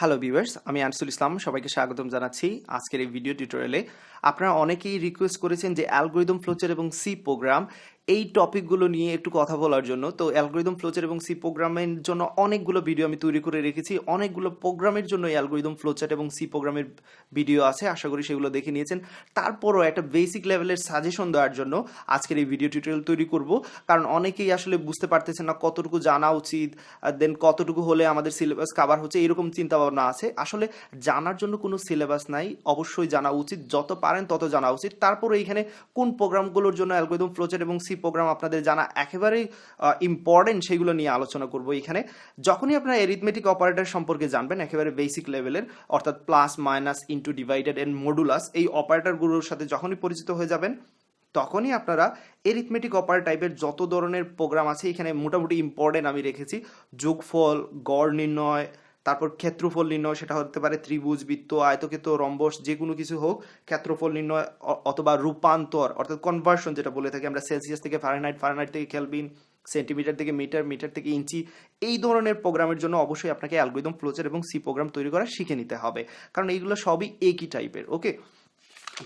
Hello viewers আমি আনসুল ইসলাম, সবাইকে স্বাগতম জানাচ্ছি আজকের এই ভিডিও টিউটোরিয়ালে আপনারা অনেকেই রিকোয়েস্ট করেছেন যে অ্যালগোরিদম ফ্লোচার এবং সি প্রোগ্রাম এই টপিকগুলো নিয়ে একটু কথা বলার জন্য। তো অ্যালগোরিদম ফ্লোচার এবং সি প্রোগ্রামের জন্য অনেকগুলো ভিডিও আমি তৈরি করে রেখেছি। অনেকগুলো প্রোগ্রামের জন্য অ্যালগোরিদম ফ্লোচার এবং সি প্রোগ্রামের ভিডিও আছে। আশা করি সেগুলো দেখে নিয়েছেন। তারপরও একটা বেসিক লেভেলের সাজেশন দেওয়ার জন্য আজকের এই ভিডিও টিউটোরিয়াল তৈরি করব। কারণ অনেকেই আসলে বুঝতে পারতেছেন না কতটুকু জানা উচিত দেন কতটুকু হলে আমাদের সিলেবাস কাভার হচ্ছে, এরকম চিন্তা ভাবনা আছে। আসলে জানার জন্য কোনো সিলেবাস নাই, অবশ্যই জানা উচিত। যত পারেন তত জানা উচিত। তারপরে এইখানে কোন প্রোগ্রামগুলোর জন্য অ্যালগোরিদম ফ্লোচার এবং সি প্রোগ্রাম আপনাদের জানা একেবারেই ইম্পর্টেন্ট সেগুলো নিয়ে আলোচনা করব এখানে। যখনই আপনারা এরিথমেটিক অপারেটর সম্পর্কে জানবেন, একেবারে বেসিক লেভেলের অর্থাৎ plus minus into divided and modulus এই অপারেটরগুলোর সাথে যখনই পরিচিত হয়ে যাবেন, তখনই আপনারা এরিথমেটিক অপার টাইপের যত ধরনের প্রোগ্রাম আছে এখানে মোটামুটি ইম্পর্টেন্ট আমি রেখেছি। যোগফল, গড় নির্ণয় তারপর ক্ষেত্রফল নির্ণয় সেটা হতে পারে ত্রিভুজ, বৃত্ত, আয়তক্ষেত্র, রম্বস যে কোনো কিছু হোক, ক্ষেত্রফল নির্ণয় অথবা রূপান্তর, অর্থাৎ কনভার্সন যেটা বলে থাকি আমরা সেলসিয়াস থেকে ফারেনহাইট ফারেনহাইট থেকে কেলভিন সেন্টিমিটার থেকে মিটার মিটার থেকে ইঞ্চি, এই ধরনের প্রোগ্রামের জন্য অবশ্যই আপনাকে অ্যালগোরিদম ফ্লোচার এবং সি প্রোগ্রাম তৈরি করা শিখে নিতে হবে। কারণ এইগুলো সবই একই টাইপের ওকে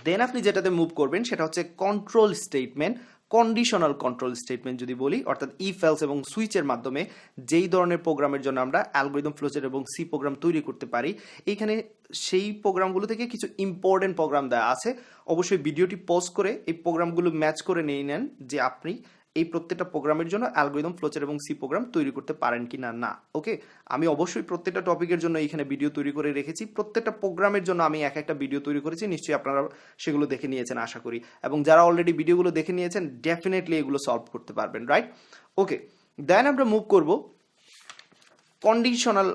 দেন আপনি যেটাতে মুভ করবেন সেটা হচ্ছে control statement conditional control statement যদি বলি, অর্থাৎ ই ফেলস এবং সুইচের মাধ্যমে যেই ধরনের প্রোগ্রামের জন্য আমরা অ্যালগোরিদম ফ্লোচার এবং সি প্রোগ্রাম তৈরি করতে পারি এইখানে সেই প্রোগ্রামগুলো থেকে কিছু ইম্পর্টেন্ট প্রোগ্রাম দেওয়া আছে। অবশ্যই ভিডিওটি পজ করে এই প্রোগ্রামগুলো ম্যাচ করে নিয়ে নেন যে আপনি এই প্রত্যেকটা প্রোগ্রামের জন্য অ্যালগোরিদম ফ্লোচার এবং সি প্রোগ্রাম তৈরি করতে পারেন কি না না। ওকে? আমি অবশ্যই প্রত্যেকটা টপিকের জন্য এখানে ভিডিও তৈরি করে রেখেছি। প্রত্যেকটা প্রোগ্রামের জন্য আমি এক একটা ভিডিও তৈরি করেছি। নিশ্চয়ই আপনারা সেগুলো দেখে নিয়েছেন, আশা করি। এবং যারা অলরেডি ভিডিওগুলো দেখে নিয়েছেন ডেফিনেটলি এগুলো সলভ করতে পারবেন রাইট ওকে দেন আমরা মুভ করব কন্ডিশনাল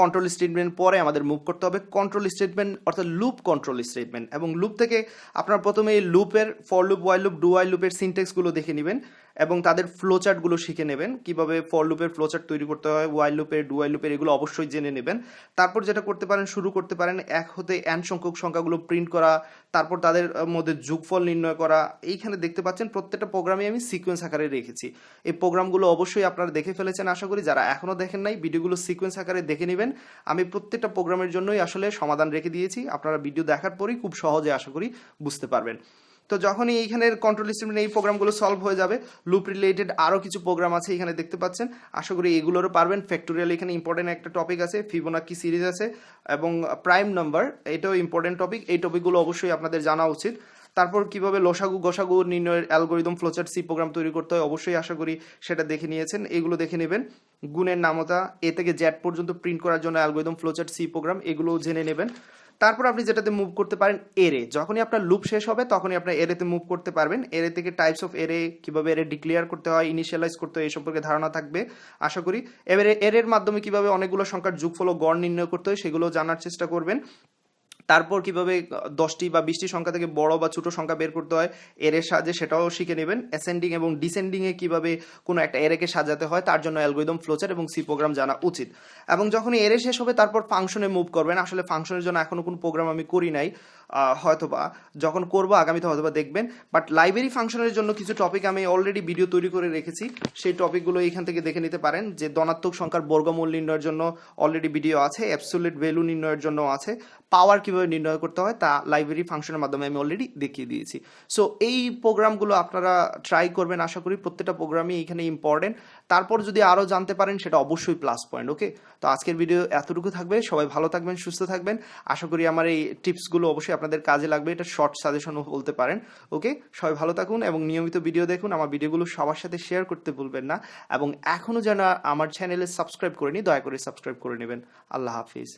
কন্ট্রোল স্টেটমেন্ট পরে আমাদের মুভ করতে হবে। কন্ট্রোল স্টেটমেন্ট অর্থাৎ লুপ কন্ট্রোল স্টেটমেন্ট এবং লুপ থেকে আপনার প্রথমে এই লুপের for loop while loop do while লুপের সিনটেক্সগুলো দেখে নেবেন। এবং তাদের ফ্লোচার্টগুলো শিখে নেবেন। কীভাবে ফর লুপের ফ্লোচার্ট তৈরি করতে হয় ওয়াই লুপের ডু ওয়াই লুপের এগুলো অবশ্যই জেনে নেবেন। তারপর যেটা করতে পারেন, শুরু করতে পারেন, এক হতে এন সংখ্যক সংখ্যাগুলো প্রিন্ট করা, তারপর তাদের মধ্যে যোগফল নির্ণয় করা। এইখানে দেখতে পাচ্ছেন, প্রত্যেকটা প্রোগ্রামে আমি সিকোয়েন্স আকারে রেখেছি। এই প্রোগ্রামগুলো অবশ্যই আপনারা দেখে ফেলেছেন, আশা করি যারা এখনও দেখেন নাই, ভিডিওগুলো সিকোয়েন্স আকারে দেখে নেবেন। আমি প্রত্যেকটা প্রোগ্রামের জন্যই আসলে সমাধান রেখে দিয়েছি। আপনারা ভিডিও দেখার পরেই খুব সহজে, আশা করি, বুঝতে পারবেন। তো যখনই এইখানের কন্ট্রোল সিস্টেম এই প্রোগ্রামগুলো সলভ হয়ে যাবে লুপ রিলেটেড আরও কিছু প্রোগ্রাম আছে এখানে দেখতে পাচ্ছেন। আশা করি এগুলোরও পারবেন। ফ্যাক্টোরিয়াল এখানে ইম্পর্টেন্ট একটা টপিক আছে ফিবোনাকি সিরিজ আছে, এবং প্রাইম নাম্বার এটাও ইম্পর্টেন্ট টপিক এই টপিকগুলো অবশ্যই আপনাদের জানা উচিত। তারপর কীভাবে লসাগু গোসাগু নির্ণয়ের অ্যালগোরিদম ফ্লোচার সি প্রোগ্রাম তৈরি করতে হয়, অবশ্যই আশা করি সেটা দেখে নিয়েছেন। এগুলো দেখে নেবেন। গুণের নামতা, এ থেকে জ্যাট পর্যন্ত প্রিন্ট করার জন্য অ্যালগোরিদম ফ্লোচার সি প্রোগ্রাম এগুলোও জেনে নেবেন। তারপর আপনি যেটাতে মুভ করতে পারেন এরে যখনই আপনার লুপ শেষ হবে, তখনই আপনার এরেতে মুভ করতে পারবেন। এরে থেকে টাইপস অফ এরে কীভাবে এরে ডিক্লেয়ার করতে হয় ইনিশিয়ালাইজ করতে হয়, এই সম্পর্কে ধারণা থাকবে, আশা করি। এবারে এরের মাধ্যমে কীভাবে অনেকগুলো সংখ্যার যোগফল ও গড় নির্ণয় করতে হয় সেগুলো জানার চেষ্টা করবেন। তারপর কীভাবে দশটি বা বিশটি সংখ্যা থেকে বড় বা ছোট সংখ্যা বের করতে হয়, এর সাহায্যে সেটাও শিখে নেবেন। অ্যাসেন্ডিং এবং ডিসেন্ডিংয়ে কীভাবে কোনো একটা এরেকে সাজাতে হয়, তার জন্য অ্যালগোরিদম ফ্লোচার এবং সি প্রোগ্রাম জানা উচিত। এবং যখনই এরে শেষ হবে, তারপর ফাংশনে মুভ করবেন। আসলে ফাংশনের জন্য এখনও কোনো প্রোগ্রাম আমি করি নাই। হয়তোবা। যখন করব, আগামীতে হয়তোবা দেখবেন। বাট লাইব্রেরি ফাংশনের জন্য কিছু টপিক আমি অলরেডি ভিডিও তৈরি করে রেখেছি। সেই টপিকগুলো এখান থেকে দেখে নিতে পারেন। যে ধনাত্মক সংখ্যার বর্গমূল নির্ণয়ের জন্য অলরেডি ভিডিও আছে অ্যাবসোলিউট ভ্যালু নির্ণয়ের জন্য আছে পাওয়ার কীভাবে নির্ণয় করতে হয়, তা লাইব্রেরি ফাংশনের মাধ্যমে আমি অলরেডি দেখিয়ে দিয়েছি। সো এই প্রোগ্রামগুলো আপনারা ট্রাই করবেন, আশা করি প্রত্যেকটা প্রোগ্রামই এখানে ইম্পর্টেন্ট তারপর যদি আরও জানতে পারেন, সেটা অবশ্যই প্লাস পয়েন্ট ওকে তো আজকের ভিডিও এতটুকু থাকবে। সবাই ভালো থাকবেন, সুস্থ থাকবেন। আশা করি আমার এই টিপসগুলো অবশ্যই আপনাদের কাজে লাগবে, এটা শর্ট সাজেশনও বলতে পারেন ওকে সবাই ভালো থাকুন এবং নিয়মিত ভিডিও দেখুন, আমার ভিডিওগুলো সবার সাথে শেয়ার করতে ভুলবেন না এবং এখনও যেন আমার চ্যানেলে সাবস্ক্রাইব করে করেনি, দয়া করে সাবস্ক্রাইব করে নেবেন। আল্লাহ হাফিজ।